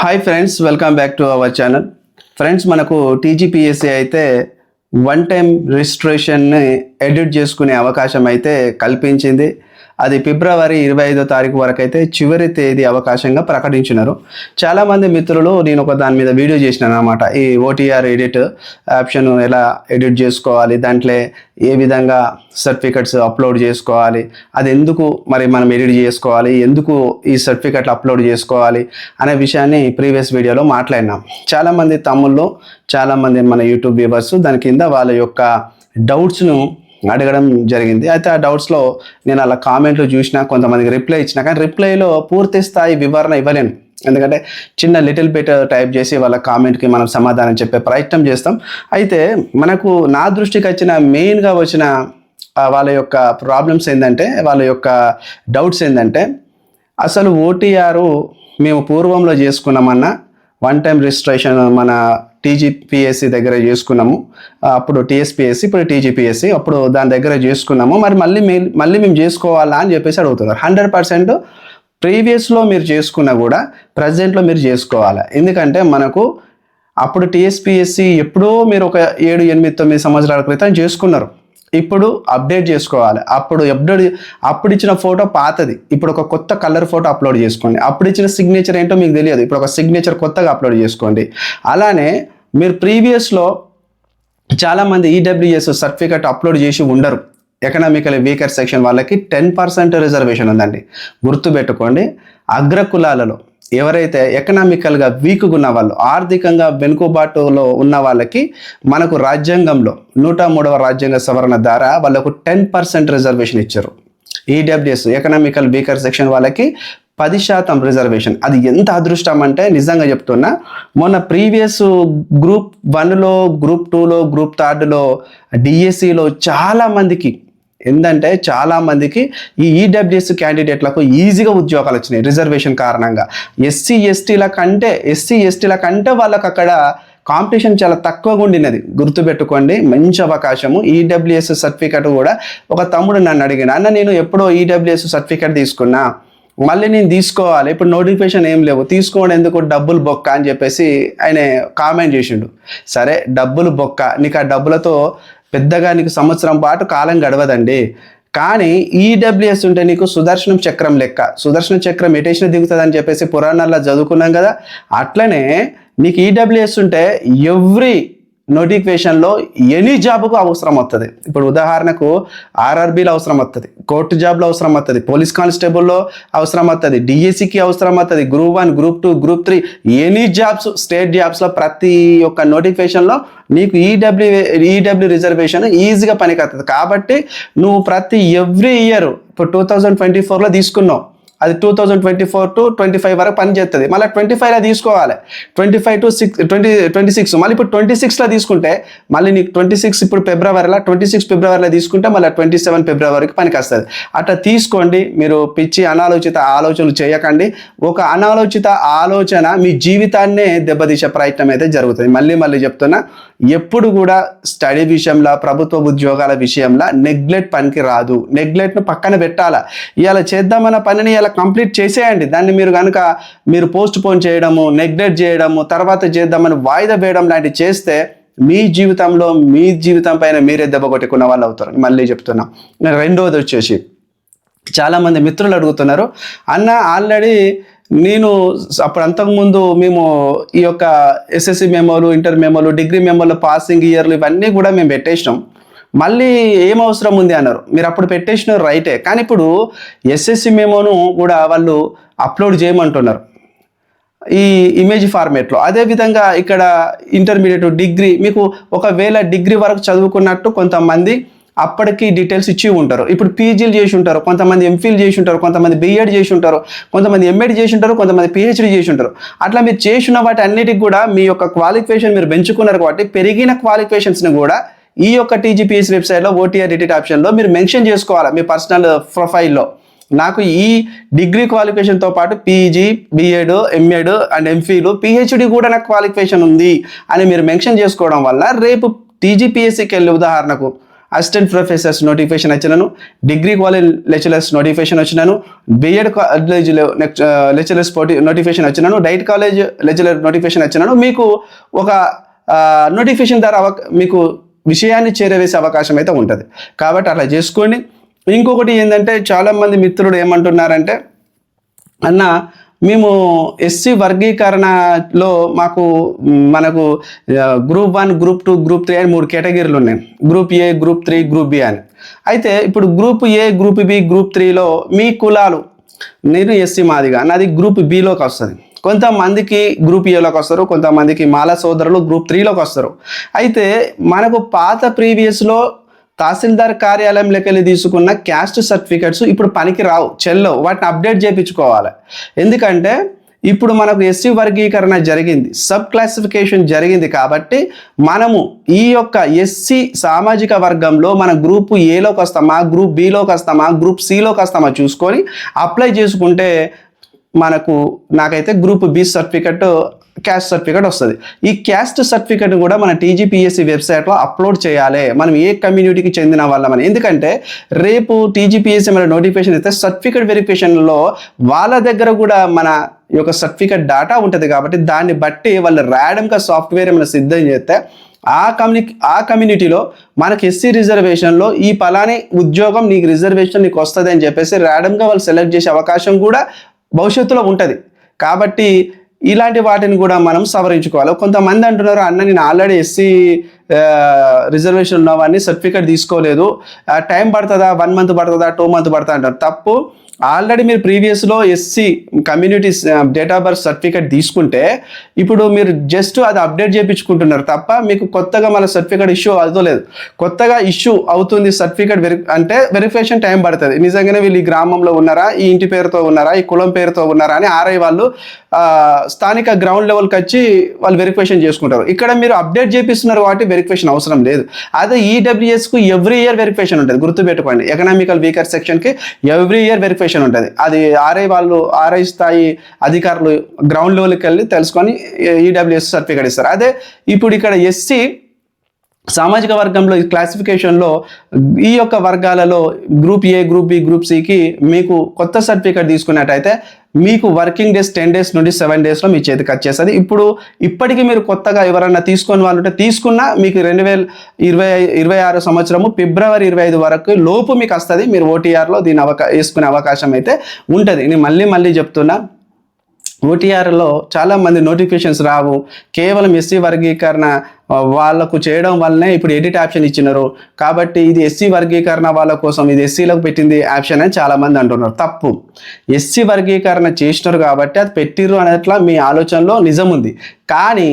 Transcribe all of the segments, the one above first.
Hi friends welcome back to our channel friends మనకు TGPSC అయితే one time రిజిస్ట్రేషన్ని edit చేసుకునే అవకాశం అయితే కల్పించింది. అది ఫిబ్రవరి ఇరవై ఐదో తారీఖు వరకు అయితే చివరి తేదీ అవకాశంగా ప్రకటించినారు. చాలామంది మిత్రులు నేను ఒక దాని మీద వీడియో చేసినాను అనమాట ఈ ఓటీఆర్ ఎడిట్ ఆప్షన్ ఎలా ఎడిట్ చేసుకోవాలి దాంట్లో ఏ విధంగా సర్టిఫికెట్స్ అప్లోడ్ చేసుకోవాలి అది ఎందుకు మరి మనం ఎడిట్ చేసుకోవాలి ఎందుకు ఈ సర్టిఫికెట్లు అప్లోడ్ చేసుకోవాలి అనే విషయాన్ని ప్రీవియస్ వీడియోలో మాట్లాడినాం. చాలామంది తమ్ముళ్ళు చాలామంది మన యూట్యూబ్ వ్యూవర్స్ దాని కింద వాళ్ళ యొక్క డౌట్స్ను అడగడం జరిగింది. అయితే ఆ డౌట్స్లో నేను అలా కామెంట్లు చూసినా కొంతమందికి రిప్లై ఇచ్చినా కానీ రిప్లైలో పూర్తి స్థాయి వివరణ ఇవ్వలేను. ఎందుకంటే చిన్న లిటిల్ బిట్ టైప్ చేసి వాళ్ళ కామెంట్కి మనం సమాధానం చెప్పే ప్రయత్నం చేస్తాం. అయితే మనకు నా దృష్టికి వచ్చిన మెయిన్గా వచ్చిన వాళ్ళ యొక్క ప్రాబ్లమ్స్ ఏంటంటే వాళ్ళ యొక్క డౌట్స్ ఏంటంటే అసలు ఓటీఆర్ మేము పూర్వంలో చేసుకున్నామన్నా వన్ టైం రిజిస్ట్రేషన్ మన టీజీపీఎస్సీ దగ్గర చేసుకున్నాము. అప్పుడు టీఎస్పీఎస్సీ ఇప్పుడు టీజీపీఎస్సీ అప్పుడు దాని దగ్గర చేసుకున్నాము. మరి మళ్ళీ మీ మళ్ళీ మేము చేసుకోవాలా అని చెప్పేసి అడుగుతున్నారు. హండ్రెడ్ పర్సెంట్ ప్రీవియస్లో మీరు చేసుకున్నా కూడా ప్రజెంట్లో మీరు చేసుకోవాలి? ఎందుకంటే మనకు అప్పుడు టీఎస్పీఎస్సి ఎప్పుడో మీరు ఒక ఏడు ఎనిమిది తొమ్మిది సంవత్సరాల క్రితం చేసుకున్నారు. ఇప్పుడు అప్డేట్ చేసుకోవాలి. అప్పుడు అప్డేట్ అప్పుడు ఇచ్చిన ఫోటో పాతది. ఇప్పుడు ఒక కొత్త కలర్ ఫోటో అప్లోడ్ చేసుకోండి. అప్పుడు ఇచ్చిన సిగ్నేచర్ ఏంటో మీకు తెలియదు. ఇప్పుడు ఒక సిగ్నేచర్ కొత్తగా అప్లోడ్ చేసుకోండి. అలానే మీరు ప్రీవియస్లో చాలామంది ఈడబ్ల్యూఎస్ సర్టిఫికెట్ అప్లోడ్ చేసి ఉండరు. ఎకనామికల్ వీకర్ సెక్షన్ వాళ్ళకి టెన్ పర్సెంట్ రిజర్వేషన్ ఉందండి. గుర్తుపెట్టుకోండి అగ్ర కులాలలో ఎవరైతే ఎకనామికల్గా వీక్గా ఉన్న వాళ్ళు ఆర్థికంగా వెనుకబాటులో ఉన్న వాళ్ళకి మనకు రాజ్యాంగంలో నూట మూడవ రాజ్యాంగ సవరణ ద్వారా వాళ్ళకు టెన్ పర్సెంట్ రిజర్వేషన్ ఇచ్చారు. ఈడబ్ల్యూఎస్ ఎకనామికల్ వీకర్ సెక్షన్ వాళ్ళకి పది శాతం రిజర్వేషన్. అది ఎంత అదృష్టం అంటే నిజంగా చెప్తున్నా మొన్న ప్రీవియస్ గ్రూప్ వన్లో గ్రూప్ టూలో గ్రూప్ థర్డ్లో డిఎస్సిలో చాలా మందికి ఏంటంటే చాలా మందికి ఈ ఈడబ్ల్యూఎస్ క్యాండిడేట్లకు ఈజీగా ఉద్యోగాలు వచ్చినాయి రిజర్వేషన్ కారణంగా. ఎస్సీ ఎస్టీల కంటే ఎస్సీ ఎస్టీల కంటే వాళ్ళకి అక్కడ కాంపిటీషన్ చాలా తక్కువగా ఉండినది. గుర్తుపెట్టుకోండి మంచి అవకాశము. ఈడబ్ల్యూఎస్ సర్టిఫికేట్ కూడా ఒక తమ్ముడు నన్ను అడిగిన అన్న నేను ఎప్పుడో ఈడబ్ల్యూఎస్ సర్టిఫికేట్ తీసుకున్నా మళ్ళీ నేను తీసుకోవాలి. ఇప్పుడు నోటిఫికేషన్ ఏం లేవు. తీసుకోవడం ఎందుకు? డబ్బులు బొక్క అని చెప్పేసి ఆయన కామెంట్ చేసిండు. సరే డబ్బులు బొక్క. నీకు ఆ డబ్బులతో పెద్దగా నీకు సంవత్సరం పాటు కాలం గడవదండి. కానీ ఈడబ్ల్యూఎస్ ఉంటే నీకు సుదర్శనం చక్రం లెక్క. సుదర్శన చక్రం ఎటేషన్ దిగుతుంది అని చెప్పేసి పురాణాల్లో చదువుకున్నాం కదా. అట్లనే నీకు ఈడబ్ల్యూఎస్ ఉంటే ఎవ్రీ నోటిఫికేషన్లో ఎనీ జాబ్కు అవసరం వస్తుంది ఇప్పుడు ఉదాహరణకు ఆర్ఆర్బీలో అవసరం వస్తుంది కోర్టు జాబ్లో అవసరం వస్తుంది పోలీస్ కానిస్టేబుల్లో అవసరం వస్తుంది డిఎస్సికి అవసరం వస్తుంది group one group two group three any jobs state జాబ్స్లో ప్రతి ఒక్క నోటిఫికేషన్లో నీకు ఈడబ్ల్యూ ఈడబ్ల్యూ రిజర్వేషన్ ఈజీగా పనికి కాబట్టి నువ్వు ప్రతి ఎవ్రీ ఇయర్ ఇప్పుడు టూ థౌజండ్ ట్వంటీ ఫోర్లో తీసుకున్నావు అది two thousand twenty four to twenty five వరకు పనిచేస్తుంది మళ్ళీ ట్వంటీ ఫైవ్లో తీసుకోవాలి. Twenty five to six twenty twenty six మళ్ళీ ఇప్పుడు ట్వంటీ సిక్స్లో తీసుకుంటే మళ్ళీ నీకు ట్వంటీ సిక్స్ ఇప్పుడు ఫిబ్రవరిలో ట్వంటీ సిక్స్ ఫిబ్రవరిలో తీసుకుంటే మళ్ళీ ట్వంటీ సెవెన్ ఫిబ్రవరికి పనికి వస్తుంది. అట్లా తీసుకోండి. మీరు పిచ్చి అనాలోచిత ఆలోచనలు చేయకండి. ఒక అనాలోచిత ఆలోచన మీ జీవితాన్నే దెబ్బతీసే ప్రయత్నం అయితే జరుగుతుంది. మళ్ళీ మళ్ళీ చెప్తున్నా ఎప్పుడు కూడా స్టడీ విషయంలో ప్రభుత్వ ఉద్యోగాల విషయంలో నెగ్లెక్ట్ పనికి రాదు. నెగ్లెక్ట్ను పక్కన పెట్టాలా? ఇవాళ చేద్దామన్న పనిని ఇలా కంప్లీట్ చేసేయండి. దాన్ని మీరు కనుక మీరు పోస్ట్ పోన్ చేయడము నెగ్లెక్ట్ చేయడము తర్వాత చేద్దామని వాయిదా వేయడం లాంటివి చేస్తే మీ జీవితంలో మీ జీవితం పైన మీరే దెబ్బ కొట్టుకున్న వాళ్ళు అవుతారు మళ్ళీ చెప్తున్నా. రెండోది వచ్చేసి చాలామంది మిత్రులు అడుగుతున్నారు అన్న ఆల్రెడీ నేను అప్పుడు అంతకుముందు మేము ఈ యొక్క ఎస్ఎస్సి మెమోలు ఇంటర్ మెమోలు డిగ్రీ మెమోలు పాసింగ్ ఇయర్లు ఇవన్నీ కూడా మేము పెట్టేసినాం. మళ్ళీ ఏం అవసరం ఉంది అన్నారు. మీరు అప్పుడు పెట్టేసినారు రైటే. కానీ ఇప్పుడు ఎస్ఎస్సి మేమోను కూడా వాళ్ళు అప్లోడ్ చేయమంటున్నారు. ఈ ఇమేజ్ ఫార్మేట్లో అదేవిధంగా ఇక్కడ ఇంటర్మీడియట్ డిగ్రీ మీకు ఒకవేళ డిగ్రీ వరకు చదువుకున్నట్టు కొంతమంది అప్పటికి డీటెయిల్స్ ఇచ్చి ఉంటారు. ఇప్పుడు పీజీలు చేసి ఉంటారు. కొంతమంది ఎంఫిల్ చేసి ఉంటారు. కొంతమంది బీఎడ్ చేసి ఉంటారు. కొంతమంది ఎంఎడ్ చేసి ఉంటారు. కొంతమంది పిహెచ్డి చేసి ఉంటారు. అట్లా మీరు చేసిన వాటి అన్నిటికి కూడా మీ యొక్క క్వాలిఫికేషన్ మీరు పెంచుకున్నారు కాబట్టి పెరిగిన క్వాలిఫికేషన్స్ని కూడా ఈ యొక్క టీజీపీఎస్ వెబ్సైట్లో ఓటీఆర్ ఎడిట్ ఆప్షన్లో మీరు మెన్షన్ చేసుకోవాలి మీ పర్సనల్ ప్రొఫైల్లో నాకు ఈ డిగ్రీ క్వాలిఫికేషన్తో పాటు PG BEd MEd and MPhil PhD కూడా నాకు క్వాలిఫికేషన్ ఉంది అని మీరు మెన్షన్ చేసుకోవడం వల్ల రేపు టీజీపీఎస్సీకి వెళ్ళి ఉదాహరణకు అసిస్టెంట్ ప్రొఫెసర్స్ నోటిఫికేషన్ వచ్చినాను డిగ్రీ కాలేజ్ లెక్చరర్స్ నోటిఫికేషన్ వచ్చినాను బిఎడ్ కాలేజ్ లెక్చరర్స్ నోటిఫికేషన్ వచ్చినాను డైట్ కాలేజ్ లెక్చరర్ నోటిఫికేషన్ వచ్చినాను మీకు ఒక uh, నోటిఫికేషన్ ద్వారా మీకు విషయాన్ని చేరవేసే అవకాశం అయితే ఉంటుంది. కాబట్టి అట్లా చేసుకోండి. ఇంకొకటి ఏంటంటే చాలామంది మిత్రులు ఏమంటున్నారంటే అన్న మేము ఎస్సీ వర్గీకరణలో మాకు మనకు group one group two group three అని మూడు కేటగిరీలు ఉన్నాయి. Group A group three group B అని. అయితే ఇప్పుడు group A group B group త్రీలో మీ కులాలు నేను ఎస్సీ మాదిగా నాది గ్రూప్ బిలోకి వస్తుంది. కొంతమందికి గ్రూప్ ఏలోకి వస్తారు కొంతమందికి మాల సోదరులు గ్రూప్ త్రీలోకి వస్తారు. అయితే మనకు పాత ప్రీవియస్లో తహసీల్దార్ కార్యాలయంలోకి వెళ్ళి తీసుకున్న క్యాస్ట్ సర్టిఫికెట్స్ ఇప్పుడు పనికి రావు చెల్లవు వాటిని అప్డేట్ చేయించుకోవాలి. ఎందుకంటే ఇప్పుడు మనకు ఎస్సీ వర్గీకరణ జరిగింది సబ్ క్లాసిఫికేషన్ జరిగింది కాబట్టి మనము ఈ యొక్క ఎస్సీ సామాజిక వర్గంలో మన గ్రూప్ ఏలోకి వస్తామా గ్రూప్ బిలోకి వస్తామా గ్రూప్ సిలోకి వస్తామా చూసుకొని అప్లై చేసుకుంటే మనకు నాకైతే group B certificate caste certificate వస్తుంది. ఈ క్యాస్ట్ సర్టిఫికేట్ కూడా మన టీజీపీఎస్సీ వెబ్సైట్లో అప్లోడ్ చేయాలి. మనం ఏ కమ్యూనిటీకి చెందిన వాళ్ళమని ఎందుకంటే రేపు టీజీపీఎస్సీ మన నోటిఫికేషన్ అయితే సర్టిఫికేట్ వెరిఫికేషన్లో వాళ్ళ దగ్గర కూడా మన యొక్క సర్టిఫికెట్ డాటా ఉంటుంది కాబట్టి దాన్ని బట్టి వాళ్ళు ర్యాడమ్గా సాఫ్ట్వేర్ ఏమైనా సిద్ధం చేస్తే ఆ కమ్యూని ఆ కమ్యూనిటీలో మనకి ఎస్సీ రిజర్వేషన్లో ఈ పలాని ఉద్యోగం నీకు రిజర్వేషన్ నీకు వస్తుంది అని చెప్పేసి ర్యాడమ్గా వాళ్ళు సెలెక్ట్ చేసే అవకాశం కూడా భవిష్యత్తులో ఉంటుంది. కాబట్టి ఇలాంటి వాటిని కూడా మనం సవరించుకోవాలి. కొంతమంది అంటున్నారు అన్న నేను ఆల్రెడీ ఎస్సీ రిజర్వేషన్ ఉన్నవన్నీ సర్టిఫికేట్ తీసుకోలేదు. టైం పడుతుందా? వన్ మంత్ పడుతుందా? టూ మంత్ పడుతుందా? అంటారు. తప్పు. ఆల్రెడీ మీరు ప్రీవియస్లో SC community date of birth certificate తీసుకుంటే ఇప్పుడు మీరు జస్ట్ అది అప్డేట్ చేయించుకుంటున్నారు తప్ప మీకు కొత్తగా మన సర్టిఫికేట్ ఇష్యూ లేదు. కొత్తగా ఇష్యూ అవుతుంది సర్టిఫికేట్ వెరి అంటే వెరిఫికేషన్ టైం పడుతుంది. నిజంగానే వీళ్ళు ఈ గ్రామంలో ఉన్నారా ఈ ఇంటి పేరుతో ఉన్నారా ఈ కులం పేరుతో ఉన్నారా అని ఆర్ఐ వాళ్ళు స్థానిక గ్రౌండ్ లెవెల్కి వచ్చి వాళ్ళు వెరిఫికేషన్ చేసుకుంటారు. ఇక్కడ మీరు అప్డేట్ చేపిస్తున్నారు కాబట్టి వెరిఫికేషన్ అవసరం లేదు. అదే ఈడబ్ల్యూఎస్కు ఎవ్రీ ఇయర్ వెరిఫికేషన్ ఉంటుంది. గుర్తుపెట్టుకోండి. ఎకనామికల్ వీకర్ సెక్షన్కి ఎవ్రీ ఇయర్ వెరిఫికేషన్ ఉంటుంది. అది ఆర్ఐ వాళ్ళు ఆర్ఐ స్థాయి అధికారులు గ్రౌండ్ లెవెల్కి వెళ్ళి తెలుసుకొని ఈడబ్ల్యూఎస్ సర్టిఫికేట్ ఇస్తారు. అదే ఇప్పుడు ఇక్కడ ఎస్సీ సామాజిక వర్గంలో ఈ క్లాసిఫికేషన్లో ఈ యొక్క వర్గాలలో group A group B group సికి మీకు కొత్త సర్టిఫికేట్ తీసుకున్నట్టయితే మీకు వర్కింగ్ డేస్ టెన్ డేస్ నుండి సెవెన్ డేస్లో మీ చేతికి వచ్చేస్తుంది. ఇప్పుడు ఇప్పటికీ మీరు కొత్తగా ఎవరైనా తీసుకొని వాళ్ళు ఉంటే తీసుకున్నా మీకు రెండు వేల ఇరవై ఇరవై ఆరు సంవత్సరము ఫిబ్రవరి ఇరవై ఐదు వరకు లోపు మీకు వస్తుంది. మీరు ఓటీఆర్లో దీని అవకా వేసుకునే అవకాశం అయితే ఉంటుంది. నేను మళ్ళీ మళ్ళీ చెప్తున్నా ఓటీఆర్లో చాలామంది నోటిఫికేషన్స్ రావు. కేవలం ఎస్సీ వర్గీకరణ వాళ్ళకు వాళ్ళకు చేయడం వల్లనే ఇప్పుడు ఎడిట్ ఆప్షన్ ఇచ్చినారు. కాబట్టి ఇది ఎస్సీ వర్గీకరణ వాళ్ళ కోసం ఇది ఎస్సీలకు పెట్టింది ఆప్షన్ అని చాలామంది అంటున్నారు. తప్పు. ఎస్సీ వర్గీకరణ చేసినారు కాబట్టి అది పెట్టిర్రు అనేట్లా మీ ఆలోచనలో నిజం ఉంది. కానీ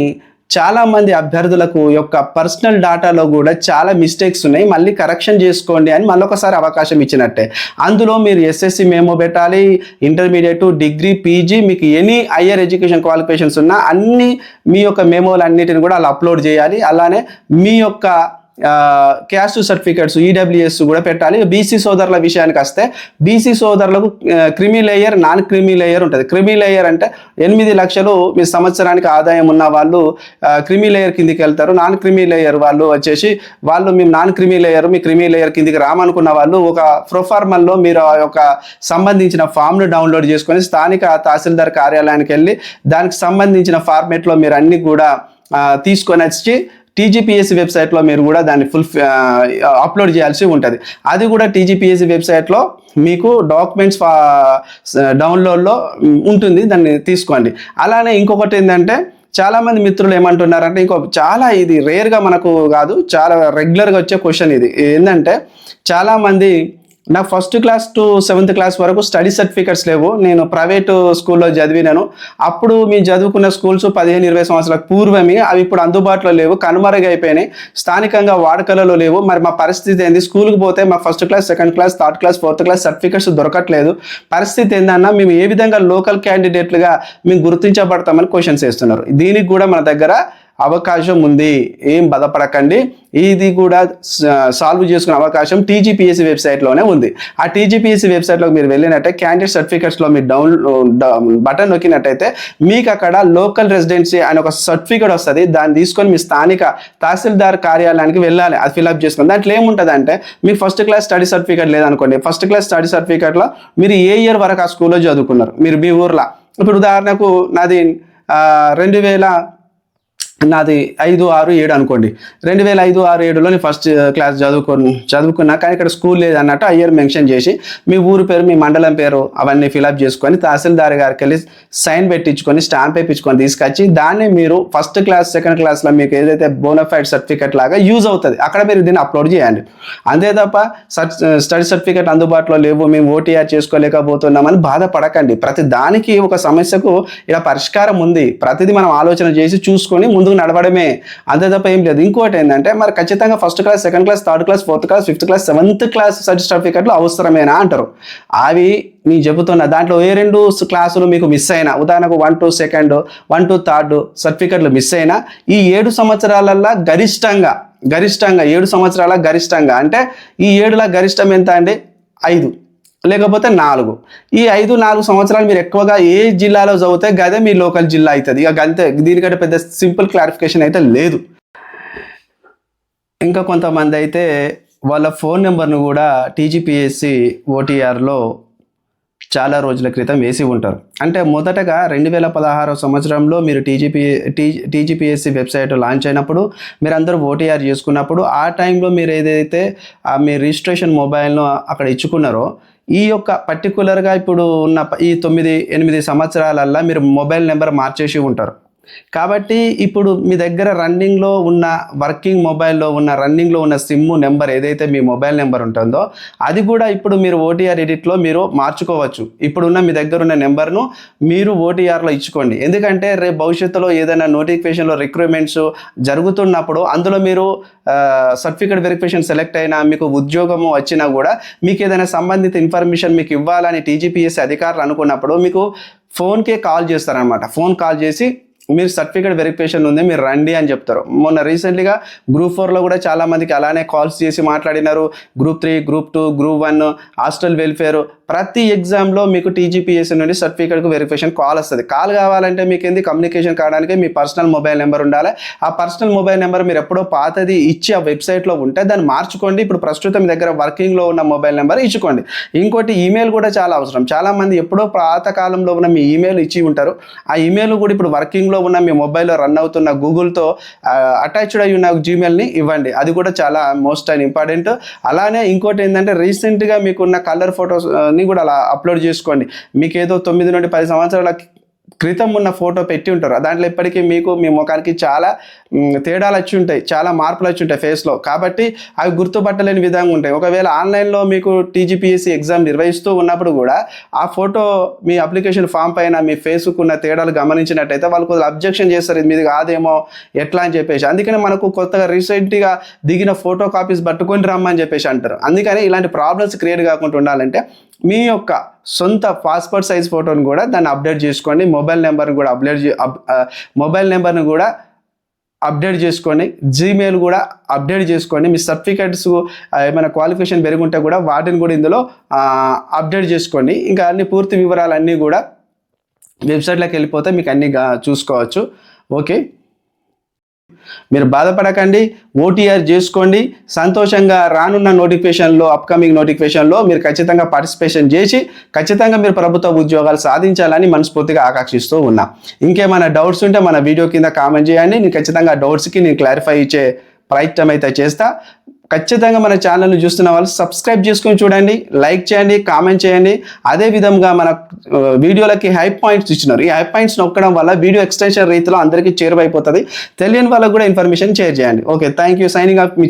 చాలా మంది అభ్యర్థులకు యొక్క పర్సనల్ డాటాలో కూడా చాలా మిస్టేక్స్ ఉన్నాయి. మళ్ళీ కరెక్షన్ చేసుకోండి అని మళ్ళీ ఒకసారి అవకాశం ఇచ్చినట్టే. అందులో మీరు ఎస్ఎస్సి మేమో పెట్టాలి ఇంటర్మీడియట్ డిగ్రీ పీజీ మీకు ఎనీ హయ్యర్ ఎడ్యుకేషన్ క్వాలిఫికేషన్స్ ఉన్నా అన్ని మీ యొక్క మేమోలు అన్నిటిని కూడా అలా అప్లోడ్ చేయాలి. అలానే మీ యొక్క క్యాస్ట్ సర్టిఫికేట్స్ ఈడబ్ల్యూఎస్ కూడా పెట్టాలి. బీసీ సోదరుల విషయానికి వస్తే బీసీ సోదరులకు క్రిమి లేయర్ నాన్ క్రిమి లేయర్ ఉంటుంది. క్రిమి లేయర్ అంటే ఎనిమిది లక్షలు మీ సంవత్సరానికి ఆదాయం ఉన్న వాళ్ళు క్రిమి లేయర్ కిందికి వెళ్తారు. నాన్ క్రిమి లేయర్ వాళ్ళు వచ్చేసి వాళ్ళు మేము నాన్ క్రిమి లేయర్ మీ క్రిమి లేయర్ కిందికి రామనుకున్న వాళ్ళు ఒక ప్రొఫార్మల్లో మీరు ఆ యొక్క సంబంధించిన ఫామ్ను డౌన్లోడ్ చేసుకొని స్థానిక తహసీల్దార్ కార్యాలయానికి వెళ్ళి దానికి సంబంధించిన ఫార్మేట్లో మీరు అన్నీ కూడా తీసుకొని వచ్చి టీజీపీఎస్సీ వెబ్సైట్లో మీరు కూడా దాన్ని ఫుల్ అప్లోడ్ చేయాల్సి ఉంటుంది. అది కూడా టీజీపీఎస్సీ వెబ్సైట్లో మీకు డాక్యుమెంట్స్ డౌన్లోడ్లో ఉంటుంది దాన్ని తీసుకోండి. అలానే ఇంకొకటి ఏంటంటే చాలామంది మిత్రులు ఏమంటున్నారంటే ఇంకో చాలా ఇది రేర్గా మనకు కాదు చాలా రెగ్యులర్గా వచ్చే క్వశ్చన్ ఇది. ఏంటంటే చాలామంది నాకు first class to seventh class వరకు స్టడీ సర్టిఫికెట్స్ లేవు. నేను ప్రైవేటు స్కూల్లో చదివినాను. అప్పుడు మీ చదువుకున్న స్కూల్స్ పదిహేను ఇరవై సంవత్సరాల పూర్వమే అవి ఇప్పుడు అందుబాటులో లేవు కనుమరుగైపోయినాయి స్థానికంగా వాడుకలలో లేవు. మరి మా పరిస్థితి ఏంది? స్కూల్కి పోతే మా first class second class third class fourth class certificates దొరకట్లేదు. పరిస్థితి ఏందన్నా మేము ఏ విధంగా లోకల్ క్యాండిడేట్లుగా మేము గుర్తించబడతామని క్వశ్చన్స్ వేస్తున్నారు. దీనికి కూడా మన దగ్గర అవకాశం ఉంది. ఏం బాధపడకండి ఇది కూడా సాల్వ్ చేసుకునే అవకాశం టీజీపీఎస్సీ వెబ్సైట్లోనే ఉంది. ఆ టీజీపీఎస్సీ వెబ్సైట్లోకి మీరు వెళ్ళినట్టే క్యాండిడేట్ సర్టిఫికేట్స్లో మీరు డౌన్ బటన్ నొక్కినట్టయితే మీకు అక్కడ లోకల్ రెసిడెన్సీ అనే ఒక సర్టిఫికేట్ వస్తుంది. దాన్ని తీసుకొని మీ స్థానిక తహసీల్దార్ కార్యాలయానికి వెళ్ళాలి. అది ఫిల్అప్ చేసుకుని. దాంట్లో ఏముంటుంది అంటే మీ ఫస్ట్ క్లాస్ స్టడీ సర్టిఫికేట్ లేదనుకోండి ఫస్ట్ క్లాస్ స్టడీ సర్టిఫికేట్లో మీరు ఏ ఇయర్ వరకు ఆ స్కూల్లో చదువుకున్నారు? మీరు మీ ఊర్లో. ఇప్పుడు ఉదాహరణకు నాది రెండు వేల నాది ఐదు ఆరు ఏడు అనుకోండి. రెండు వేల ఐదు ఆరు ఏడులో నేను ఫస్ట్ క్లాస్ uh, చదువుకొని చదువుకున్నా కానీ ఇక్కడ స్కూల్ లేదన్నట్టు అయ్యర్ మెన్షన్ చేసి మీ ఊరు పేరు మీ మండలం పేరు అవన్నీ ఫిలప్ చేసుకొని తహసీల్దార్ గారికి వెళ్ళి సైన్ పెట్టించుకొని స్టాంప్ వేయించుకొని తీసుకొచ్చి దాన్ని మీరు ఫస్ట్ క్లాస్ సెకండ్ క్లాస్లో మీకు ఏదైతే బోనఫైడ్ సర్టిఫికేట్ లాగా యూజ్ అవుతుంది అక్కడ మీరు దీన్ని అప్లోడ్ చేయండి. అంతే తప్ప స్టడీ సర్టిఫికేట్ అందుబాటులో లేవు మేము ఓటీఆర్ చేసుకోలేకపోతున్నామని బాధపడకండి. ప్రతి దానికి ఒక సమస్యకు ఇలా పరిష్కారం ఉంది. ప్రతిదీ మనం ఆలోచన చేసి చూసుకొని ముందుకు నడవడమే. అంతే తప్ప ఏం లేదు. ఇంకోటి ఏంటంటే మరి ఖచ్చితంగా first class second class third class fourth class fifth class seventh class సర్టిఫికెట్లు అవసరమేనా అంటారు. అవి నేను చెబుతున్న దాంట్లో ఏ రెండు క్లాసులు మీకు మిస్ అయినా ఉదాహరణకు one to second one to third సర్టిఫికెట్లు మిస్ అయినా ఈ ఏడు సంవత్సరాలల్లో గరిష్టంగా గరిష్టంగా ఏడు సంవత్సరాల గరిష్టంగా అంటే ఈ ఏడుల గరిష్టం ఎంత అండి? ఐదు. లేకపోతే నాలుగు. ఈ ఐదు నాలుగు సంవత్సరాలు మీరు ఎక్కువగా ఏ జిల్లాలో చదివితే గదే మీ లోకల్ జిల్లా అవుతుంది ఇక అంతే దీనికంటే పెద్ద సింపుల్ క్లారిఫికేషన్ అయితే లేదు. ఇంకా కొంతమంది అయితే వాళ్ళ ఫోన్ నెంబర్ను కూడా టీజీపీఎస్సి ఓటీఆర్లో చాలా రోజుల క్రితం వేసి ఉంటారు. అంటే మొదటగా రెండు వేల పదహారో సంవత్సరంలో మీరు TGP T TGPSC website launch అయినప్పుడు మీరు అందరూ ఓటీఆర్ చేసుకున్నప్పుడు ఆ టైంలో మీరు ఏదైతే ఆ మీ రిజిస్ట్రేషన్ మొబైల్ను అక్కడ ఇచ్చుకున్నారో ఈ యొక్క పర్టికులర్గా ఇప్పుడు ఉన్న ఈ తొమ్మిది ఎనిమిది సంవత్సరాలల్లా మీరు మొబైల్ నెంబర్ మార్చేసి ఉంటారు. కాబట్టి ఇప్పుడు మీ దగ్గర రన్నింగ్లో ఉన్న వర్కింగ్ మొబైల్లో ఉన్న రన్నింగ్లో ఉన్న సిమ్ నెంబర్ ఏదైతే మీ మొబైల్ నెంబర్ ఉంటుందో అది కూడా ఇప్పుడు మీరు ఓటీఆర్ ఎడిట్లో మీరు మార్చుకోవచ్చు. ఇప్పుడున్న మీ దగ్గర ఉన్న నెంబర్ను మీరు ఓటీఆర్లో ఇచ్చుకోండి. ఎందుకంటే రేపు భవిష్యత్తులో ఏదైనా నోటిఫికేషన్లో రిక్రూట్మెంట్స్ జరుగుతున్నప్పుడు అందులో మీరు సర్టిఫికేట్ వెరిఫికేషన్ సెలెక్ట్ అయినా మీకు ఉద్యోగము వచ్చినా కూడా మీకు ఏదైనా సంబంధిత ఇన్ఫర్మేషన్ మీకు ఇవ్వాలని టీజీపీఎస్సీ అధికారులు అనుకున్నప్పుడు మీకు ఫోన్కే కాల్ చేస్తారనమాట ఫోన్ కాల్ చేసి మీరు సర్టిఫికేట్ వెరిఫికేషన్ ఉంది మీరు రండి అని చెప్తారు. మొన్న రీసెంట్లీగా గ్రూప్ ఫోర్లో కూడా చాలా మందికి అలానే కాల్స్ చేసి మాట్లాడినారు. Group three group two group one hostel welfare ప్రతి ఎగ్జామ్లో మీకు టీజీపీఎస్సీ నుండి సర్టిఫికేట్కు వెరిఫికేషన్ కాల్ వస్తుంది. కాల్ కావాలంటే మీకు ఏంది? కమ్యూనికేషన్ కావడానికి మీ పర్సనల్ మొబైల్ నెంబర్ ఉండాలి. ఆ పర్సనల్ మొబైల్ నెంబర్ మీరు ఎప్పుడో పాతది ఇచ్చి ఆ వెబ్సైట్లో ఉంటే దాన్ని మార్చుకోండి. ఇప్పుడు ప్రస్తుతం మీ దగ్గర వర్కింగ్లో ఉన్న మొబైల్ నెంబర్ ఇచ్చుకోండి. ఇంకోటి ఈమెయిల్ కూడా చాలా అవసరం. చాలా మంది ఎప్పుడో పాత కాలంలో ఉన్న మీ ఈమెయిల్ ఇచ్చి ఉంటారు. ఆ ఈమెయిల్ కూడా ఇప్పుడు వర్కింగ్లో ఉన్న మీ మొబైల్లో రన్ అవుతున్న గూగుల్తో అటాచ్డ్ అయి ఉన్న జీమెయిల్ని ఇవ్వండి. అది కూడా చాలా మోస్ట్ అండ్ ఇంపార్టెంట్ అలానే ఇంకోటి ఏంటంటే రీసెంట్గా మీకున్న కలర్ ఫొటోస్ని కూడా అలా అప్లోడ్ చేసుకోండి. మీకు ఏదో తొమ్మిది నుండి పది సంవత్సరాల క్రితం ఉన్న ఫోటో పెట్టి ఉంటారు. దాంట్లో ఇప్పటికీ మీకు మీ ముఖానికి చాలా తేడాలు వచ్చి ఉంటాయి. చాలా మార్పులు వచ్చి ఉంటాయి ఫేస్లో కాబట్టి అవి గుర్తుపట్టలేని విధంగా ఉంటాయి. ఒకవేళ ఆన్లైన్లో మీకు టీజీపీఎస్సీ ఎగ్జామ్ నిర్వహిస్తూ ఉన్నప్పుడు కూడా ఆ ఫోటో మీ అప్లికేషన్ ఫామ్ పైన మీ ఫేస్కు ఉన్న తేడాలు గమనించినట్టయితే వాళ్ళు కొద్దిగా అబ్జెక్షన్ చేస్తారు. ఇది మీది కాదేమో ఎట్లా? అని చెప్పేసి. అందుకని మనకు కొత్తగా రీసెంట్గా దిగిన ఫోటో కాపీస్ పట్టుకొని రమ్మని చెప్పేసి అంటారు. అందుకని ఇలాంటి ప్రాబ్లమ్స్ క్రియేట్ కాకుండా ఉండాలంటే మీ యొక్క సొంత పాస్పోర్ట్ సైజ్ ఫోటోని కూడా దాన్ని అప్డేట్ చేసుకోండి. మొబైల్ నెంబర్ని కూడా అప్డేట్ అప్- మొబైల్ నెంబర్ని కూడా అప్డేట్ చేసుకొని జీమెయిల్ కూడా అప్డేట్ చేసుకోండి మీ సర్టిఫికేట్స్ ఏమైనా క్వాలిఫికేషన్ పెరుగుంటే కూడా వాటిని కూడా ఇందులో అప్డేట్ చేసుకోండి. ఇంకా అన్ని పూర్తి వివరాలన్నీ కూడా వెబ్సైట్లోకి వెళ్ళిపోతే మీకు అన్నీ చూసుకోవచ్చు. ఓకే? మీరు బాధపడకండి ఓటీఆర్ చేసుకోండి. సంతోషంగా రానున్న నోటిఫికేషన్లో అప్కమింగ్ నోటిఫికేషన్లో మీరు ఖచ్చితంగా పార్టిసిపేషన్ చేసి ఖచ్చితంగా మీరు ప్రభుత్వ ఉద్యోగాలు సాధించాలని మనస్ఫూర్తిగా ఆకాంక్షిస్తూ ఉన్నా. ఇంకేమైనా డౌట్స్ ఉంటే మన వీడియో కింద కామెంట్ చేయండి. నేను ఖచ్చితంగా డౌట్స్కి నేను క్లారిఫై ఇచ్చే ప్రయత్నం అయితే చేస్తా. ఖచ్చితంగా మన ఛానల్ని చూస్తున్న వాళ్ళు సబ్స్క్రైబ్ చేసుకొని చూడండి లైక్ చేయండి కామెంట్ చేయండి. అదే విధంగా మన వీడియోలకి హై పాయింట్స్ ఇచ్చినారు. ఈ హై పాయింట్స్ నొక్కడం వల్ల వీడియో ఎక్స్టెన్షన్ రీతిలో అందరికీ చేరువైపోతుంది. తెలియని వాళ్ళకు కూడా ఇన్ఫర్మేషన్ షేర్ చేయండి. Okay thank you signing off me